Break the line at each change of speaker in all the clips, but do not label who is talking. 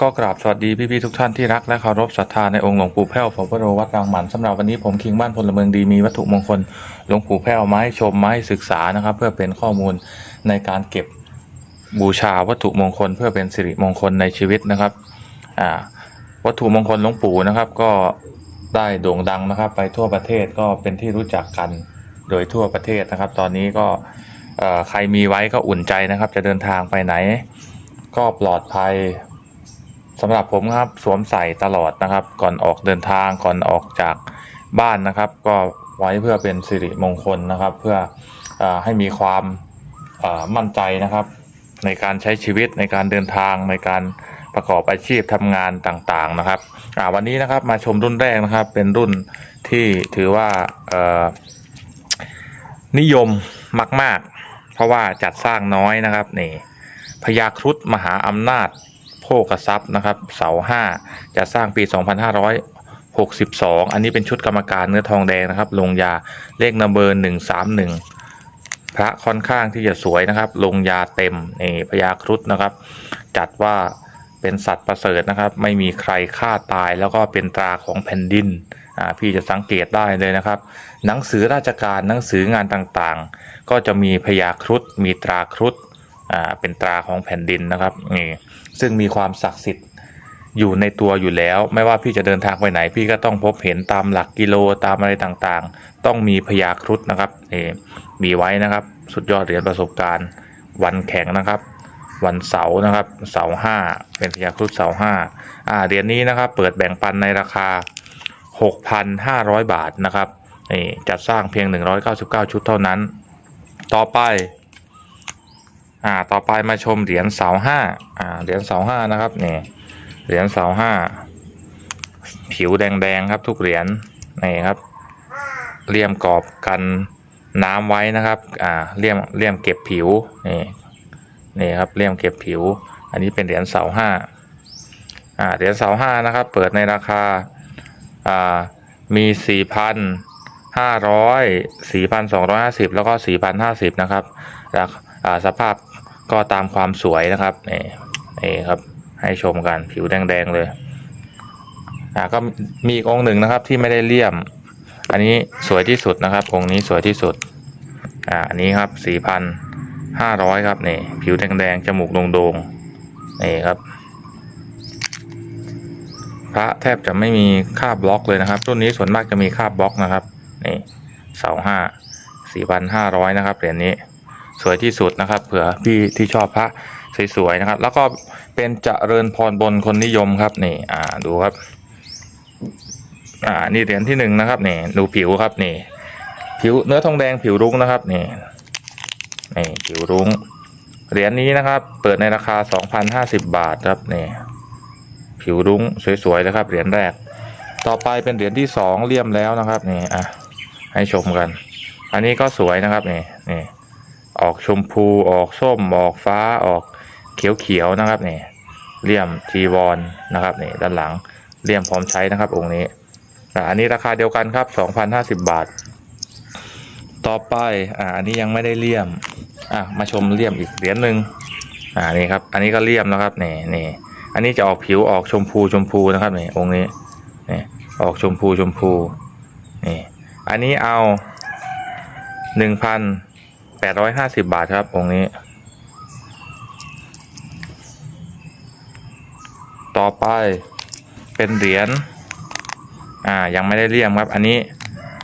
ก็กราบสวัสดีพี่ๆทุกท่านที่รักและเคารพศรัทธาในองค์หลวงปู่แพ้วผมพระโรวัดรางหมันสำหรับวันนี้ผมคิงบ้านพลเมืองดีมีวัตถุมงคลหลวงปู่แพ้วมาให้ชมมาให้ศึกษานะครับ เพื่อเป็นข้อมูลในการเก็บบูชาวัตถุมงคล เพื่อเป็นสิริมงคลในชีวิตนะครับอ่าวัตถุมงคลหลวงปู่นะครับ ก็ได้โด่งดังนะครับ ไปทั่วประเทศก็เป็นที่รู้จักกันโดยทั่วประเทศนะครับ ตอนนี้ก็ใครมีไว้ก็อุ่นใจนะครับ จะเดินทางไปไหน ก็ปลอดภัย สำหรับผมครับสวมใส่ตลอดนะครับ ก่อนออกเดินทางก่อนออกจากบ้านนะครับ ก็ไว้เพื่อเป็นสิริมงคลนะครับ เพื่ออให้มีความมั่นใจนะครับ ในการใช้ชีวิตในการเดินทางในการประกอบอาชีพทำงานต่างๆนะครับวันนี้นะครับมาชมรุ่นแรกนะครับ เป็นรุ่นที่ถือว่านิยมมาก ๆ เพราะว่าจัดสร้างน้อยนะครับนี่พญาครุฑมหาอำนาจ โภกทรัพย์นะครับ เสาห้าจะสร้างปี 2562 อันนี้เป็นชุดกรรมการเนื้อทองแดงนะครับ ลงยาเลขนัมเบอร์131 พระค่อนข้างที่จะสวยนะครับ ลงยาเต็มนี่พญาครุฑนะครับ จัดว่าเป็นสัตว์ประเสริฐนะครับ ไม่มีใครฆ่าตายแล้วก็เป็นตราของแผ่นดินอ่าพี่จะสังเกตได้เลยนะครับ หนังสือราชการหนังสืองานต่างๆ ก็จะมีพญาครุฑมีตราครุฑ อ่าเป็นตราของแผ่นดินนะครับนี่ซึ่งมีความศักดิ์สิทธิ์อยู่ในตัวอยู่แล้ว ไม่ว่าพี่จะเดินทางไปไหน พี่ก็ต้องพบเห็นตามหลักกิโลตามอะไรต่างๆ ต้องมีพยาครุฑนะครับนี่มีไว้นะครับ สุดยอดเหรียญประสบการณ์ วันแข่งนะครับ วันเสาร์นะครับเสาห้าเป็นพยาครุฑเสาห้าอ่าเหรียญนี้นะครับ เปิดแบ่งปันในราคา 6,500 บาทนะครับนี่จัดสร้างเพียง 199 ชุดเท่านั้น ต่อไป อ่าต่อไปมาชมเหรียญเสาห้าอ่าเหรียญเสาห้านะครับนี่เหรียญเสาห้าผิวแดงๆครับทุกเหรียญนี่ครับเลี่ยมกรอบกันน้ำไว้นะครับอ่าเลี่ยมเลี่ยมเก็บผิวนี่นี่ครับเลี่ยมเก็บผิว อันนี้เป็นเหรียญเสาห้าอ่าเหรียญเสาห้านะครับเปิดในราคาอ่ามีสี่พันห้าร้อยสี่พันสองร้อยห้าสิบแล้วก็สี่พันห้าสิบนะครับราคาอ่าสภาพ ก็ตามความสวยนะครับนี่นี่ครับ ให้ชมกันผิวแดงๆเลยอ่าก็มีอีกองค์หนึ่งนะครับที่ไม่ได้เลี่ยม อันนี้สวยที่สุดนะครับ องค์นี้สวยที่สุดอ่าอันนี้ครับสี่พันห้าร้อยครับนี่ผิวแดงๆจมูกโด่งๆนี่ครับ พระแทบจะไม่มีคาบบล็อกเลยนะครับรุ่นนี้ส่วนมากจะมีคาบบล็อกนะครับนี่เสาห้าสี่พันห้าร้อยนะครับเหรียญนี้ สวยที่สุดนะครับ เผื่อพี่ที่ชอบพระสวยๆนะครับ แล้วก็เป็นเจริญพรบนคนนิยมครับนี่อ่าดูครับ อ่านี่เหรียญที่หนึ่งนะครับนี่ดูผิวครับนี่ ผิวเนื้อทองแดงผิวรุ้งนะครับนี่นี่ผิวรุ้งเหรียญนี้นะครับ เปิดในราคา 2,050 บาทครับนี่ผิวรุ้งสวยๆนะครับเหรียญแรก ต่อไปเป็นเหรียญที่สองเลี่ยมแล้วนะครับนี่อะให้ชมกัน อันนี้ก็สวยนะครับนี่นี่ ออกชมพูออกส้มออกฟ้าออกเขียวๆนะครับนี่เลี่ยมจีวรนนะครับนี่ด้านหลังเลี่ยมพร้อมใช้นะครับองค์นี้อะอันนี้ราคาเดียวกันครับ2,050 บาท ต่อไปอ่าอันนี้ยังไม่ได้เลี่ยมอะมาชมเลี่ยมอีกเหรียญหนึ่งอ่านี่ครับอันนี้ก็เลี่ยมนะครับนี่นี่อันนี้จะออกผิวออกชมพูชมพูนะครับนี่องค์นี้นี่ออกชมพูชมพูนี่อันนี้เอาหนึ่งพัน แปดร้อยห้าสิบบาทครับองค์นี้ ต่อไปเป็นเหรียญ อ่า ยังไม่ได้เลี่ยมครับ อันนี้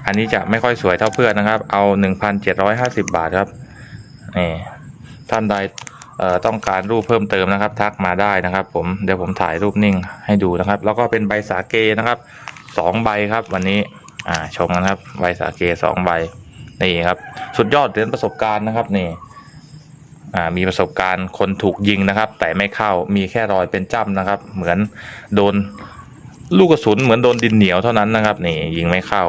อันนี้จะไม่ค่อยสวยเท่าเพื่อนนะครับ เอาหนึ่งพันเจ็ดร้อยห้าสิบบาทครับ นี่ ท่านใดเอ่อต้องการรูปเพิ่มเติมนะครับ ทักมาได้นะครับ ผม เดี๋ยวผมถ่ายรูปนิ่งให้ดูนะครับ แล้วก็เป็นใบสาเกนะครับสองใบครับ วันนี้ อ่า ชมกันครับ ใบสาเกสองใบ นี่ครับ สุดยอดเหรียญประสบการณ์นะครับนี่มีประสบการณ์คนถูกยิงนะครับ แต่ไม่เข้ามีแค่รอยเป็นจ้ำนะครับ เหมือนโดนลูกกระสุนเหมือนโดนดินเหนียวเท่านั้นนะครับ นี่ยิงไม่เข้า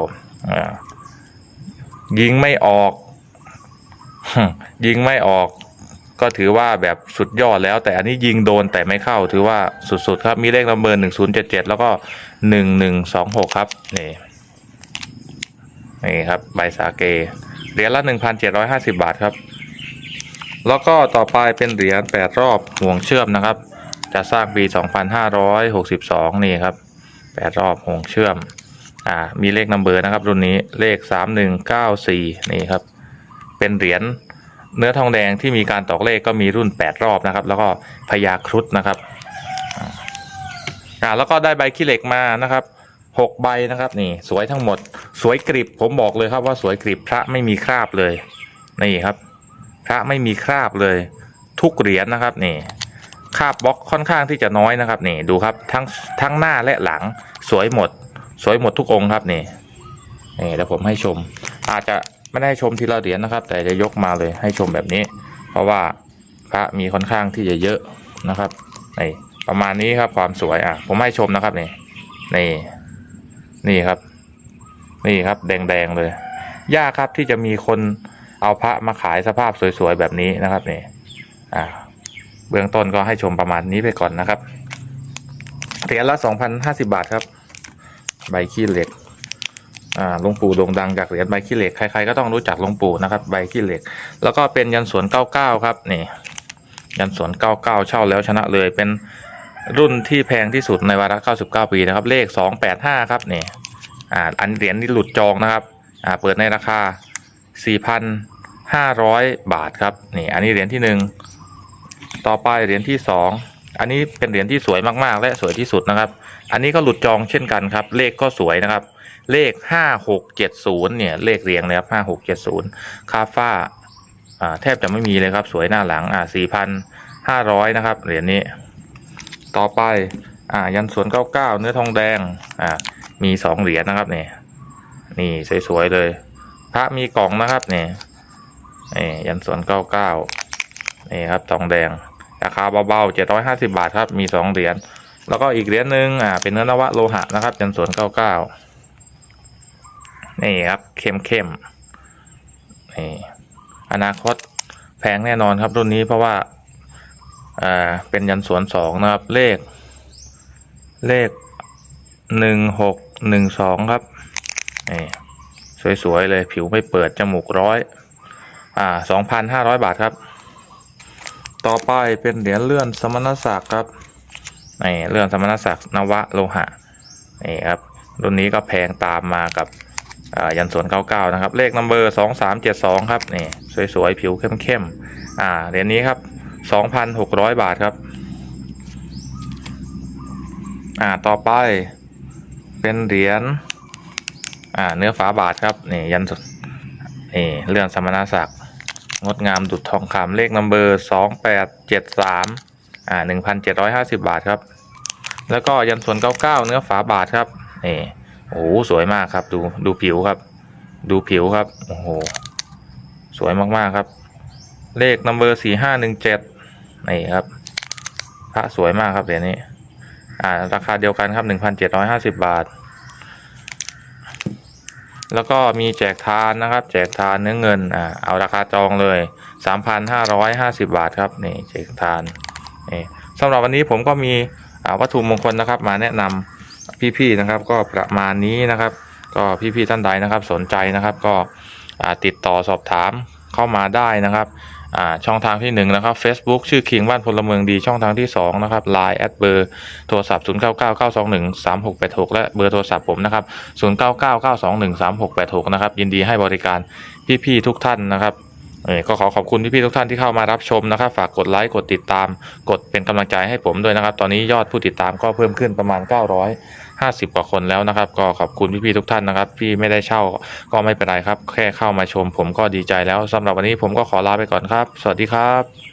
ยิงไม่ออก ยิงไม่ออก ก็ถือว่าแบบสุดยอดแล้ว แต่อันนี้ยิงโดนแต่ไม่เข้า ถือว่าสุดๆครับ มีเลขนัมเบอร์หนึ่งศูนย์เจ็ดเจ็ดแล้วก็หนึ่งหนึ่งสองหกครับนี่ นี่ครับใบสาเกเหรียญละหนึ่งพันเจ็ดร้อยห้าสิบาทครับ แล้วก็ต่อไปเป็นเหรียญแปดรอบห่วงเชื่อมนะครับ จะสร้างปี 2562 นี่ครับแปดรอบห่วงเชื่อมอ่ามีเลขนัมเบอร์นะครับ รุ่นนี้เลข 3194 นี่ครับเป็นเหรียญเนื้อทองแดงที่มีการตอกเลขก็มีรุ่น 8 รอบนะครับ แล้วก็พญาครุฑนะครับอ่าแล้วก็ได้ใบขี้เหล็กมานะครับ หกใบนะครับนี่สวยทั้งหมด สวยกริบผมบอกเลยครับว่าสวยกริบพระไม่มีคราบเลยนี่ครับ พระไม่มีคราบเลย ทุกเหรียญนะครับนี่คาบบล็อกค่อนข้างที่จะน้อยนะครับนี่ดูครับทั้งทั้งหน้าและหลังสวยหมด สวยหมดทุกองค์ครับนี่นี่แล้วผมให้ชม อาจจะไม่ได้ชมทีละเหรียญนะครับ แต่จะยกมาเลยให้ชมแบบนี้ เพราะว่าพระมีค่อนข้างที่จะเยอะนะครับนี่ประมาณนี้ครับความสวยอะผมให้ชมนะครับนี่นี่ นี่ครับ นี่ครับ แดงๆเลย ยากครับที่จะมีคนเอาพระมาขายสภาพสวยๆแบบนี้นะครับนี่อ่าเบื้องต้นก็ให้ชมประมาณนี้ไปก่อนนะครับเหรียญละสองพันห้าสิบาทครับ ใบขี้เหล็กอ่าหลวงปู่โด่งดังจากเหรียญใบขี้เหล็กใครๆก็ต้องรู้จักหลวงปู่นะครับ ใบขี้เหล็ก แล้วก็เป็นยันสวนเก้าเก้าครับนี่ ยันสวนเก้าเก้าเช่าแล้วชนะเลยเป็น รุ่นที่แพงที่สุดในวาระเก้าสิบเก้าปีนะครับ เลขสองแปดห้าครับนี่อ่าอันเหรียญนี่หลุดจองนะครับอ่าเปิดในราคาสี่พันห้าร้อยบาทครับนี่อันนี้เหรียญที่หนึ่งต่อไปเหรียญที่สองอันนี้เป็นเหรียญที่สวยมากๆ และสวยที่สุดนะครับ อันนี้ก็หลุดจองเช่นกันครับ เลขก็สวยนะครับ เลขห้าหกเจ็ดศูนย์เนี่ยเลขเรียงเลยครับห้าหกเจ็ดศูนย์คาฟ้าอ่าแทบจะไม่มีเลยครับสวยหน้าหลังอ่าสี่พันห้าร้อยนะครับเหรียญนี้ ต่อไปอ่ายันสวนเก้าเก้าเนื้อทองแดงอ่ามีสองเหรียญนะครับเนี่ยนี่สวยๆเลย พระมีกล่องนะครับเนี่ยนี่ยันสวนเก้าเก้านี่ครับทองแดงราคาเบาๆเจ็ดร้อยห้าสิบาทครับมีสองเหรียญแล้วก็อีกเหรียญหนึ่งอ่าเป็นเนื้อนวะโลหะนะครับจันสวนเก้าเก้านี่ครับเข้มเข้มๆนี่อนาคตแพงแน่นอนครับรุ่นนี้เพราะว่า อ่าเป็นยันสวนสองนะครับ เลข เลขหนึ่งหกหนึ่งสองครับนี่สวย ๆ เลยผิวไม่เปิด จมูกร้อย อ่าสองพันห้าร้อยบาทครับ ต่อไปเป็นเหรียญเลื่อนสมณศักดิ์ครับนี่เลื่อนสมณศักดิ์นวะโลหะนี่ครับรุ่นนี้ก็แพงตามมากับอ่ายันสวนเก้าเก้านะครับ เลขนัมเบอร์สองสามเจ็ดสองครับ นี่ สวย ๆ ผิวเข้มๆอ่าเหรียญนี้ครับ สองพันหกร้อยบาทครับ อ่าต่อไป เป็นเหรียญอ่าเนื้อฝาบาทครับนี่ยันสนี่เลื่อนสมณศักดิ์งดงามดุดทองคำเลขนัมเบอร์สองแปดเจ็ดสามอ่าหนึ่งพันเจ็ดร้อยห้าสิบาทครับ แล้วก็ยันส่วนเก้าเก้าเนื้อฝาบาทครับนี่โอ้โหสวยมากครับ ดูดูผิวครับ ดูผิวครับโอ้โหสวยมากๆครับ เลขนัมเบอร์สี่ห้าหนึ่งเจ็ด นี่ครับ พระสวยมากครับเหรียญนี้ อ่า ราคาเดียวกันครับหนึ่งพันเจ็ดร้อยห้าสิบบาท แล้วก็มีแจกทานนะครับ แจกทานเนื้อเงิน อ่า เอาราคาจองเลย3,550บาทครับนี่แจกทานนี่สำหรับวันนี้ผมก็มีวัตถุมงคลนะครับ มาแนะนำพี่ๆนะครับ ก็ประมาณนี้นะครับ ก็พี่ๆท่านใดนะครับ สนใจนะครับ ก็ติดต่อสอบถามเข้ามาได้นะครับ ช่องทางที่หนึ่งนะครับ Facebook ชื่อคิงบ้านพลเมืองดีช่องทางที่สองนะครับ Line แอดเบอร์โทรศัพท์ 0 9 9 9 2 1 3 6 8 6 และเบอร์โทรศัพท์ผมนะครับ0 9 9 9 2 1 3 6 8 6 นะครับยินดีให้บริการพี่ๆทุกท่านนะครับ ก็ขอขอบคุณพี่ๆทุกท่านที่เข้ามารับชมนะครับ ฝากกดไลค์กดติดตาม กดเป็นกำลังใจให้ผมด้วยนะครับ ตอนนี้ยอดผู้ติดตามก็เพิ่มขึ้นประมาณ 950 กว่าคนแล้วนะครับ ก็ขอบคุณพี่ๆทุกท่านนะครับที่ไม่ได้เช่าก็ไม่เป็นไรครับ แค่เข้ามาชม ผมก็ดีใจแล้วสำหรับวันนี้ผมก็ขอลาไปก่อนครับ สวัสดีครับ